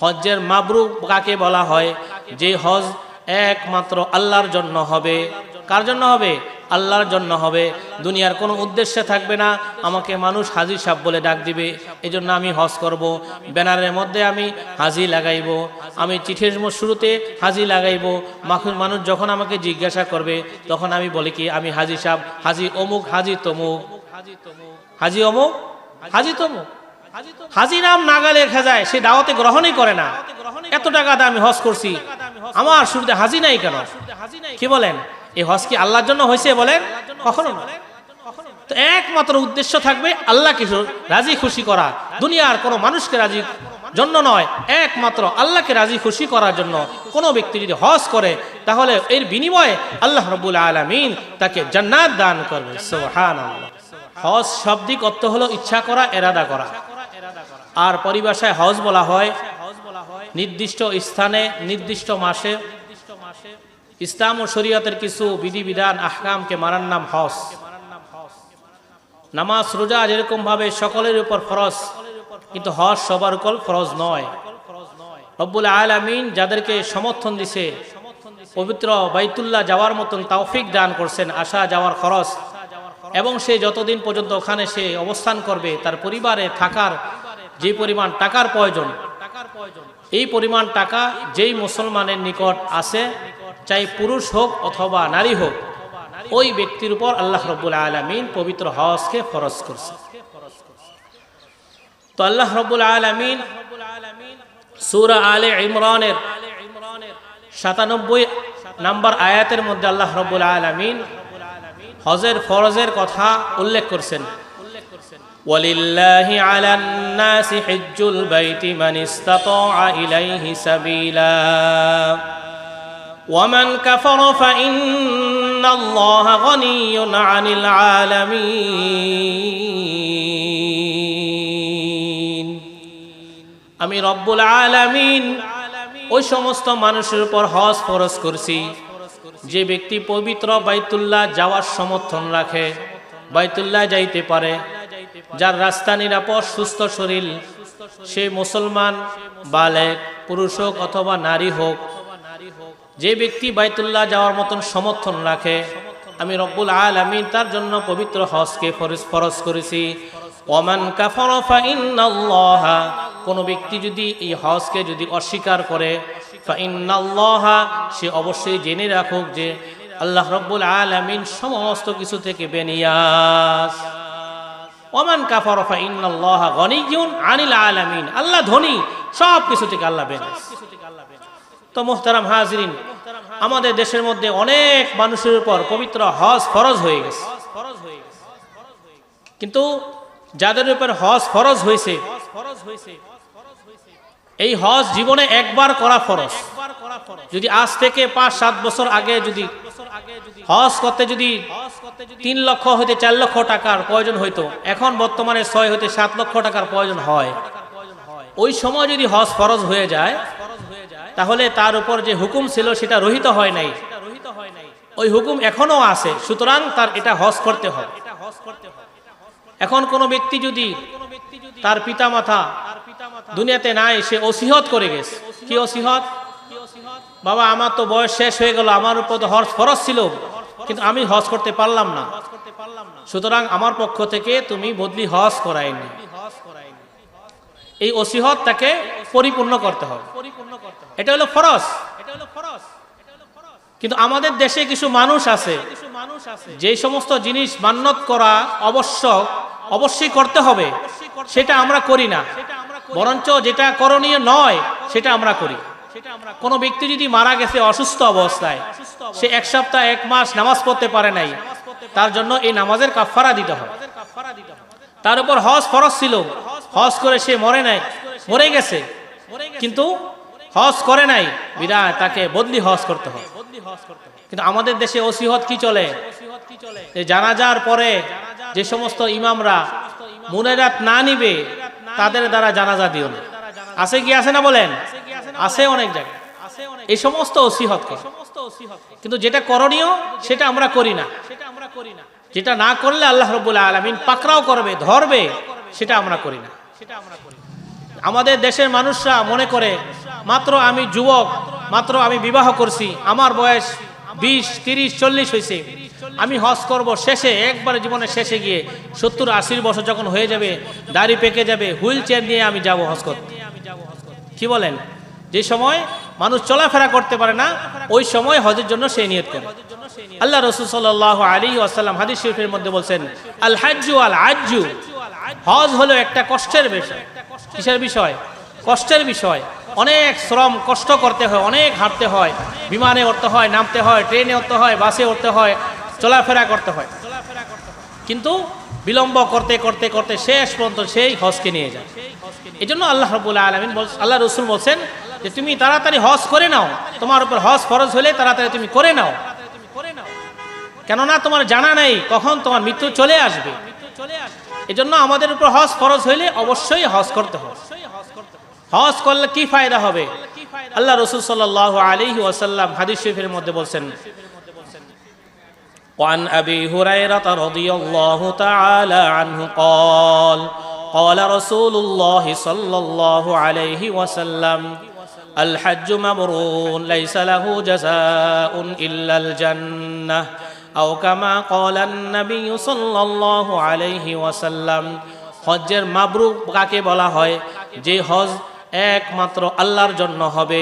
হজ্জের মাবরুক কাকে বলা হয়? যে হজ একমাত্র আল্লাহর জন্য হবে। কার জন্য হবে? আল্লাহর জন্য হবে। দুনিয়ার কোনো উদ্দেশ্যে থাকবে না। আমাকে মানুষ হাজি সাহেব বলে ডাক দিবে। এই জন্য আমি হজ করব। ব্যানারের মধ্যে আমি হাজি লাগাইব। আমি চিঠির শুরুতে হাজি লাগাইব। মানুষ যখন আমাকে জিজ্ঞাসা করবে, তখন আমি বলি কি, আমি হাজি সাহেব, হাজি অমুক, হাজি তমুক। হাজি অমুক হাজি তমুক? হাজি নাম নাগালে লেখা যায় সে দাওয়াতে গ্রহণই করে না। এত টাকা দিয়ে আমি হজ করছি। আমার শুরুতে হাজি নাই কেন? কি বলেন? এই হজ কি আল্লাহর জন্য হয়েছে বলেন? কখনো না। তো একমাত্র উদ্দেশ্য থাকবে আল্লাহকে রাজি খুশি করা। দুনিয়ার কোনো মানুষকে রাজি জন্য নয়। একমাত্র আল্লাহকে রাজি খুশি করার জন্য কোনো ব্যক্তি যদি হজ করে, তাহলে এর বিনিময়ে আল্লাহ রবুল আলমিন তাকে জান্নাত দান করবে সোহান হজ শব্দিক অর্থ হলো ইচ্ছা করা, এরাদা করা। আর পরিভাষায় হজ বলা হয়, নির্দিষ্ট স্থানে, নির্দিষ্ট মাসে। ইসলাম ও শরীয়তের কিছু বিধিবিধান, আহকামকে মারার নাম হজ। নামাজ, রোজা যেরকম ভাবে সকলের উপর ফরজ, কিন্তু হজ সবার উপর ফরজ নয়। রব্বুল আলামিন যাদেরকে সমর্থন দিছে, পবিত্র বাইতুল্লাহ যাওয়ার মতন তৌফিক দান করছেন, আসা যাওয়ার খরচ। এবং সে যতদিন পর্যন্ত ওখানে সে অবস্থান করবে, তার পরিবারে থাকার যে পরিমাণ টাকার প্রয়োজন, এই পরিমাণ টাকা যেই মুসলমানের নিকট আছে, চাই পুরুষ হোক অথবা নারী হোক, ওই ব্যক্তির উপর আল্লাহ রব্বুল আলমিন পবিত্র হজকে ফরজ করছে। তো আল্লাহ রব্বুল আলমিন সুরা আলে ইমরানের সাতানব্বই নাম্বার আয়াতের মধ্যে আল্লাহ রব্বুল আলমিন হজের ফরজের কথা উল্লেখ করছেন। ولله على الناس حج البيت من استطاع إليه سبيلا ومن كفر فإن الله غني عن العالمين আমি রব্বুল আলামিন ওই সমস্ত মানুষের উপর হজ ফরজ করছি যে ব্যক্তি পবিত্র বাইতুল্লাহ যাওয়ার সমর্থন রাখে বাইতুল্লাহ যাইতে পারে যার রাস্তা নিরাপদ, সুস্থ শরীর, সে মুসলমান, বালেক, পুরুষ হোক অথবা নারী হোক, যে ব্যক্তি বাইতুল্লাহ যাওয়ার মতন সমর্থন রাখে, আমি রব্বুল আলামিন তার জন্য পবিত্র হজকে ফরজ ফরজ করেছি। ওমান কাফরফা ইন্নাল্লাহা, কোন ব্যক্তি যদি এই হজকে যদি অস্বীকার করে, ফা ইন্নাল্লাহা, সে অবশ্যই জেনে রাখুক যে আল্লাহ রব্বুল আলামিন সমস্ত কিছু থেকে বেনিয়াস ওমান কাফরফা ইন্নাল্লাহা গনিয়ুন আনিল আলামিন। আল্লাহ ধনী, সব কিছু থেকে আল্লাহ বেনিয়াস তো মোহতারাম হাজরিন, আমাদের দেশের মধ্যে অনেক মানুষের উপর পবিত্র হজ ফরজ হয়ে গেছে। কিন্তু যাদের উপর হজ ফরজ হয়েছে, এই হজ জীবনে একবার করা ফরজ। যদি আজ থেকে পাঁচ সাত বছর আগে যদি হজ করতে যদি তিন লক্ষ হইতে চার লক্ষ টাকার প্রয়োজন হইতো, এখন বর্তমানে ছয় হইতে সাত লক্ষ টাকার প্রয়োজন হয়। ওই সময় যদি হজ ফরজ হয়ে যায়, তাহলে তার উপর যে হুকুম ছিল সেটা রহিত হয় নাই। ওই হুকুম এখনও আছে, সুতরাং তার এটা হজ করতে হবে। এখন কোন ব্যক্তি যদি তার পিতা মাতা দুনিয়াতে নাই, সে ওসিহত করে গেছে। কি ওসিহত বাবা, আমার তো বয়স শেষ হয়ে গেল, আমার উপর তো হজ ফরজ ছিল। কিন্তু আমি হজ করতে পারলাম না। সুতরাং আমার পক্ষ থেকে তুমি বদলি হজ করায়নি। এই ওসিহত তাকে পরিপূর্ণ করতে হবে। এটা হলো ফরজ। কিন্তু আমাদের দেশে কিছু মানুষ আছে যে সমস্ত জিনিস মান্যত করা অবশ্য অবশ্যই করতে হবে, সেটা আমরা করি না। বরঞ্চ যেটা করণীয় নয়, সেটা আমরা করি। কোন ব্যক্তি যদি মারা গেছে অসুস্থ অবস্থায়, সে এক সপ্তাহ, এক মাস নামাজ পড়তে পারে নাই, তার জন্য এই নামাজের কাফারা দিতে হবে। তার উপর হজ ফরজ ছিল, হজ করে সে মরে নাই, মরে গেছে, কিন্তু হজ করে নাই, বিদায়, তাকে বদলি হজ করতে হয় কিন্তু আমাদের দেশে ওসিহত কি চলে? জানাজার পরে যে সমস্ত ইমামরা মুনেরাত না নিবে, তাদের দ্বারা জানাজা দিও না। আছে কি, আছে না বলেন? আছে অনেক জায়গায়। এই সমস্ত ওসিহত কিন্তু যেটা করণীয়, সেটা আমরা করি না। সেটা আমরা করি না যেটা না করলে আল্লাহ রবুল্লা আলমিন পাকড়াও করবে, ধরবে, সেটা আমরা করি না। সেটা আমরা করি আমাদের দেশের মানুষরা মনে করে, মাত্র আমি যুবক, মাত্র আমি বিবাহ করছি, আমার বয়স বিশ, তিরিশ, চল্লিশ হয়েছে। আমি হজ করব শেষে, একবারে জীবনের শেষে গিয়ে সত্তর, আশির বছর যখন হয়ে যাবে, দাড়ি পেকে যাবে, হুইল চেয়ার নিয়ে আমি যাব হজ করতে। কি বলেন? যে সময় মানুষ চলাফেরা করতে পারে না, ওই সময় হজের জন্য সে নিয়ত করে। আল্লাহ রসুল সাল্লাহ আলী আসাল্লাম হাদিস শরীফের মধ্যে বলছেন আল হাজু আল আজ্জু হজ হলো একটা কষ্টের বিষয়। কিসের বিষয়? কষ্টের বিষয়। অনেক শ্রম কষ্ট করতে হয়, অনেক হাঁটতে হয়। বিমানে উঠতে হয়, নামতে হয়, ট্রেনে উঠতে হয়, বাসে উঠতে হয়, চলাফেরা করতে হয়। কিন্তু বিলম্ব করতে করতে করতে শেষ পর্যন্ত সেই হজকে নিয়ে যায়। এই জন্য আল্লাহ রবুল্লা আলমিন আল্লাহ রসুল বলছেন যে তুমি তাড়াতাড়ি হজ করে নাও তোমার উপর হজ ফরজ হলে তাড়াতাড়ি তুমি করে নাও কেননা তোমার জানা নেই কখন তোমার মৃত্যু চলে আসবে এই জন্য আমাদের উপর হজ ফরজ হইলে অবশ্যই হজ করতে হবে হজ করলে কি ফায়দা হবে আল্লাহ রসুল সাল্লাহ আলী ওয়াসাল্লাম হাদিস শরীফের মধ্যে বলছেন وعن أبي هريرة رضي الله تعالى عنه قال قال رسول الله صلى الله عليه وسلم الحج مبرور ليس له جزاء إلا الجنة أو كما قال النبي صلى الله عليه وسلم হজ্জের মাবরুক কাকে বলা হয় যে হজ একমাত্র আল্লাহর জন্য হবে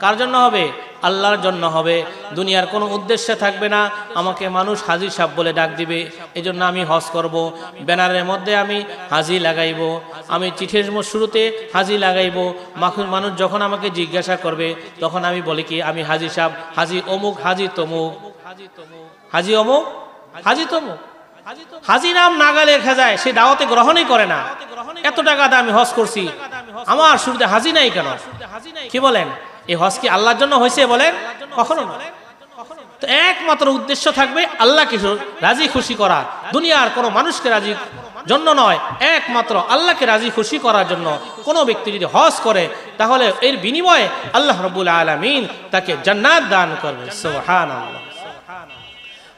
কার জন্য হবে আল্লাহর জন্য হবে। দুনিয়ার কোনো উদ্দেশ্যে থাকবে না। আমাকে মানুষ হাজি সাহ বলে ডাক দিবে। এই জন্য আমি হজ করব। ব্যানারের মধ্যে আমি হাজি লাগাইব। আমি চিঠির শুরুতে হাজি লাগাইব। মানুষ যখন আমাকে জিজ্ঞাসা করবে, তখন আমি বলি কি, আমি হাজি সাহ হাজি অমুক, হাজি তমুক। হাজি অমুক, হাজি তমুক। হাজি নাম নাগা লেখা যায়, সে দাওয়াতে গ্রহণই করে না। এত টাকা দিয়ে আমি হজ করছি। আমার শুরুতে হাজি নাই কেন? কি বলেন? এই হজ কি আল্লাহর জন্য হয়েছে বলেন কখনো না তো একমাত্র উদ্দেশ্য থাকবে আল্লাহকে শু- রাজি খুশি করা দুনিয়ার কোনো মানুষকে রাজি জন্য নয় একমাত্র আল্লাহকে রাজি খুশি করার জন্য কোনো ব্যক্তি যদি হজ করে তাহলে এর বিনিময়ে আল্লাহ রবুল আলমিন তাকে জান্নাত দান করবে সোহান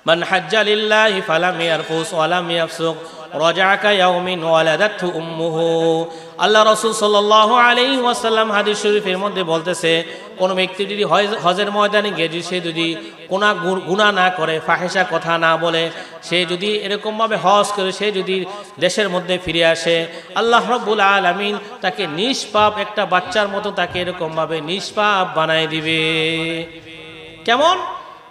من حج لله فلم يرفث ولم يفسق رجع كيوم ولدته امه আল্লাহ রসুল সাল্লাহ আলী ওয়াসাল্লাম হাদিস শরীফের মধ্যে বলতেছে, কোন ব্যক্তি যদি হজ- হজের ময়দানে যদি সে যদি কোনা গুণা না করে ফাহেসা কথা না বলে, সে যদি এরকমভাবে হজ করে, সে যদি দেশের মধ্যে ফিরে আসে, আল্লাহ রব্বুল আলমিন তাকে নিষ্পাপ একটা বাচ্চার মতো তাকে এরকমভাবে নিষ্পাপ বানায় দিবে। কেমন?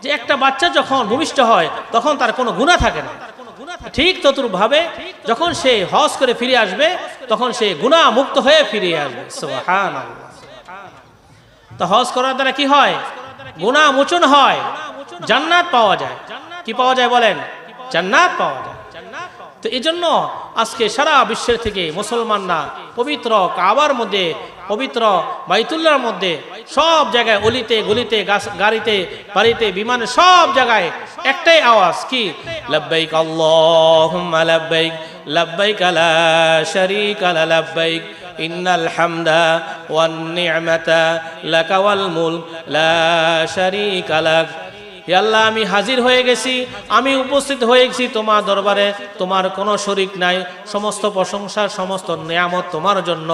যে একটা বাচ্চা যখন ভূমিষ্ঠ হয়, তখন তার কোনো গুণা থাকে না। ঠিক ততুরভাবে যখন সে হজ করে ফিরে আসবে, তখন সে গুণা মুক্ত হয়ে ফিরে আসবে। তো হজ করার দ্বারা কি হয়? গুণা মোচন হয়। জান্নাত পাওয়া যায়। কি পাওয়া যায় বলেন? জান্নাত পাওয়া যায়। তো এই জন্য আজকে সারা বিশ্বের থেকে মুসলমানরা পবিত্র কাবার মধ্যে পবিত্র বাইতুল্লার মধ্যে সব জায়গায় অলিতে, গলিতে গাড়িতে, বাড়িতে, বিমানে সব জায়গায় একটাই আওয়াজ, কি? লব্বাইক আল্লাহুম্মা লব্বাইক লব্বাইক লা শারীকা লা লব্বাইক, ইন্নাল হামদা ওয়ান নি'মাতা লাকা ওয়াল মুলক, লা শারীকা লাক। আল্লাহ, আমি হাজির হয়ে গেছি, আমি উপস্থিত হয়ে গেছি তোমার দরবারে, তোমার কোনো শরিক নাই, সমস্ত প্রশংসা, সমস্ত নিয়ামত তোমার জন্য।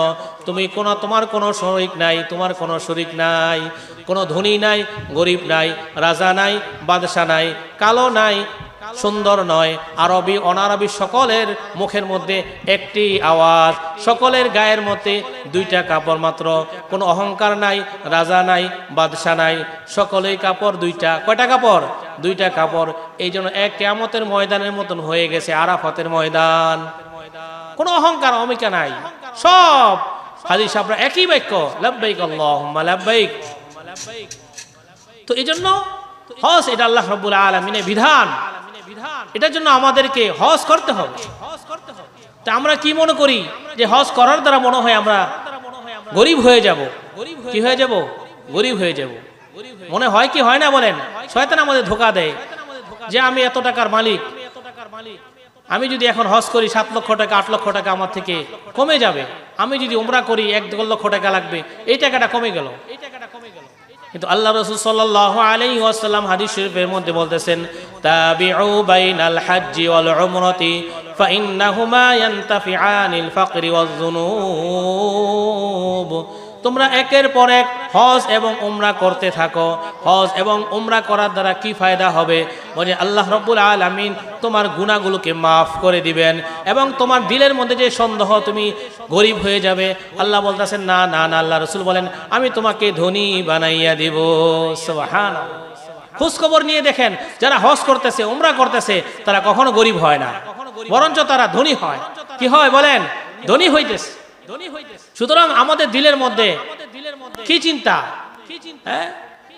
তুমি কোনো, তোমার কোনো শরিক নাই, তোমার কোনো শরিক নাই, কোনো ধনী নাই, গরিব নাই, রাজা নাই, বাদশা নাই, কালো নাই সুন্দর নয়। আরবি, অনারবি সকলের মুখের মধ্যে একটি আওয়াজ। সকলের গায়ের মধ্যে দুইটা কাপড় মাত্র। কোনো অহংকার নাই, রাজা নাই, বাদশা নাই। সকলেই কাপড় দুইটা। কয়টা কাপড়? দুইটা কাপড়। এই জন্য এক কেয়ামতের ময়দানের মতন হয়ে গেছে আরাফতের ময়দান। কোনো অহংকার, অমিকা নাই। সব হাজি সাহরা একই বাক্য, লাব্বাইক আল্লাহুম্মা তো এই জন্য হজ এটা আল্লাহ রব্বুল আলমিনের বিধান। এটার জন্য আমাদেরকে হজ করতে হবে। তা আমরা কি মনে করি? যে হজ করার দ্বারা মনে হয় আমরা গরিব হয়ে যাব। কি হয়ে যাব? গরিব হয়ে যাব। মনে হয় কি? হয় না বলেন? শয়তান আমাদের ধোকা দেয়। যে আমি এত টাকার মালিক। আমি যদি এখন হজ করি সাত লক্ষ টাকা আট লক্ষ টাকা আমার থেকে কমে যাবে। আমি যদি উমরা করি এক লক্ষ টাকা লাগবে। এই টাকাটা কমে গেল। এই টাকাটা কমে গেল। কিন্তু আল্লাহ রসুল সাল্লাহ আলাই ওয়াসাল্লাম হাদিস শরীফের মধ্যে বলতেছেন, তাবিউ বাইনাল হাজ্জি ওয়াল উমরাতি, ফাইন্নাহুমা ইয়ানতাফিআনিল ফাকরি ওয়াজ জুনুব তোমরা একের পর এক হজ এবং উমরা করতে থাকো। হজ এবং উমরা করার দ্বারা কি ফায়দা হবে? বলে, আল্লাহ রব্বুল আলামিন তোমার গুণাগুলোকে মাফ করে দিবেন এবং তোমার দিলের মধ্যে যে সন্দেহ তুমি গরিব হয়ে যাবে, আল্লাহ বলতেছেন, না না না, আল্লাহ রসুল বলেন, আমি তোমাকে ধনী বানাইয়া দিব। সুবহানাল্লাহ। খোঁজ খবর নিয়ে দেখেন, যারা হজ করতেছে, উমরা করতেছে, তারা কখনো গরিব হয় না। বরঞ্চ তারা ধনী হয়। কি হয় বলেন? ধনী হইতেছে। সুতরাং আমাদের দিলের মধ্যে কি চিন্তা? হ্যাঁ?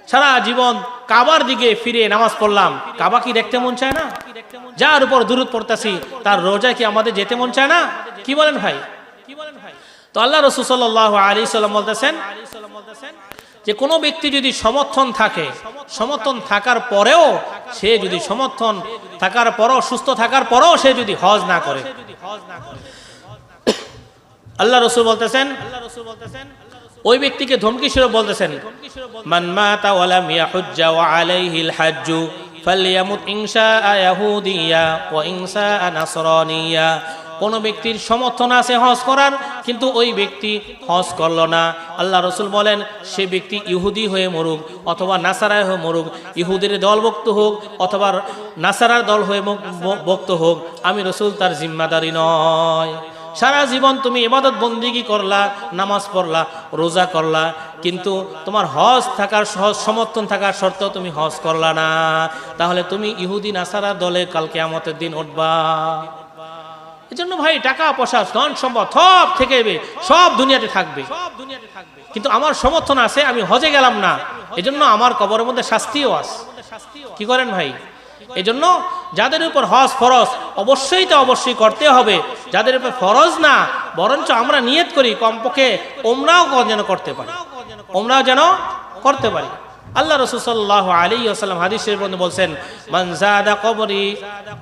সারা জীবন কাবার দিকে ফিরে নামাজ পড়লাম। কাবা কি দেখতে মন চায় না? যার উপর দূরত পড়তেছি তার রোজায় কি আমাদের যেতে মন চায় না? কি বলেন ভাই? কি বলেন ভাই? তো আল্লাহ রসুল সাল্লাহ আলী সাল্লাম বলতেছেন যে কোনো ব্যক্তি যদি সমর্থন থাকে সমর্থন থাকার পরেও সে যদি সমর্থন থাকার পরও সুস্থ থাকার পরেও সে যদি হজ না করে। আল্লাহ রসুল বলতেছেন ওই ব্যক্তিকে ধমকি স্বরূপ বলতেছেন মান মাতা ওয়ালাম ইয়াহুজ্জা ওয়া আলাইহিল হাজ্জু ফালইয়ামুত ইনশা ইয়াহুদিয়া ওয়া ইনশা নাসরানিয়া। কোন ব্যক্তির সমর্থন আছে হজ করার কিন্তু ওই ব্যক্তি হজ করল না। আল্লাহ রসুল বলেন সে ব্যক্তি ইহুদি হয়ে মরুক অথবা নাসারায় হয়ে মরুক ইহুদের দলভুক্ত হোক অথবা নাসারার দল হয়ে ভক্ত হোক আমি রসুল তার জিম্মাদারি নয়। সারা জীবন তুমি ইবাদত বন্দিগি করলা, নামাজ পড়লা, রোজা করলা, কিন্তু তোমার হজ থাকার সমর্থন থাকার শর্তেও তুমি হজ করলা না। তাহলে তুমি ইহুদি নাসারা দলে কালকে আমাদের দিন উঠবা। এই জন্য ভাই, টাকা, পয়সা, ধন সম্পদ সব থেকে সব দুনিয়াতে থাকবে। কিন্তু আমার সমর্থন আছে, আমি হজে গেলাম না। এজন্য আমার কবরের মধ্যে শাস্তিও আছে। কি করেন ভাই? এজন্য যাদের উপর হজ ফরজ, অবশ্যই তো অবশ্যই করতে হবে। যাদের উপর ফরজ না, বরঞ্চ আমরা নিয়ত করি কমপক্ষে ওমরাও যেন করতে পারি। ওমরাও যেন করতে পারি। আল্লাহ রসুল্লাহ আলী আসালাম হাদিসের মধ্যে বলছেন মানজাদা কবরি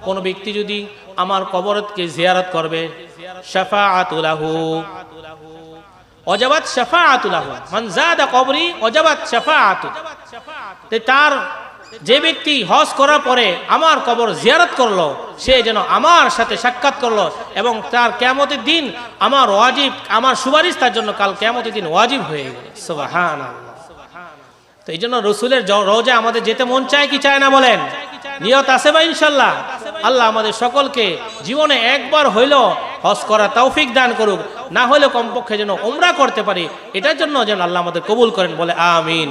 কোন ব্যক্তি যদি আমার কবরতকে জিয়ারত করবে শাফা আতুলাহু অজাবাত শাফা আতুলাহু মানজাদা কবরি, অজাবাত শাফা আতু তার যে ব্যক্তি হজ করার পরে আমার কবর জিয়ারত করল, সে যেন আমার সাথে সাক্ষাৎ করল এবং তার কেমতের দিন আমার ওয়াজিব, আমার সুপারিশ তার জন্য কাল কেমতের দিন ওয়াজিব হয়ে গেল। তো এই জন্য রসুলের রোজা আমাদের যেতে মন চায় কি চায় না বলেন? নিয়ত আছে বা ইনশাল্লাহ? আল্লাহ আমাদের সকলকে জীবনে একবার হইল হজ করা তৌফিক দান করুক, না হলে কমপক্ষে যেন ওমরা করতে পারি, এটার জন্য যেন আল্লাহ আমাদের কবুল করেন বলে আমিন।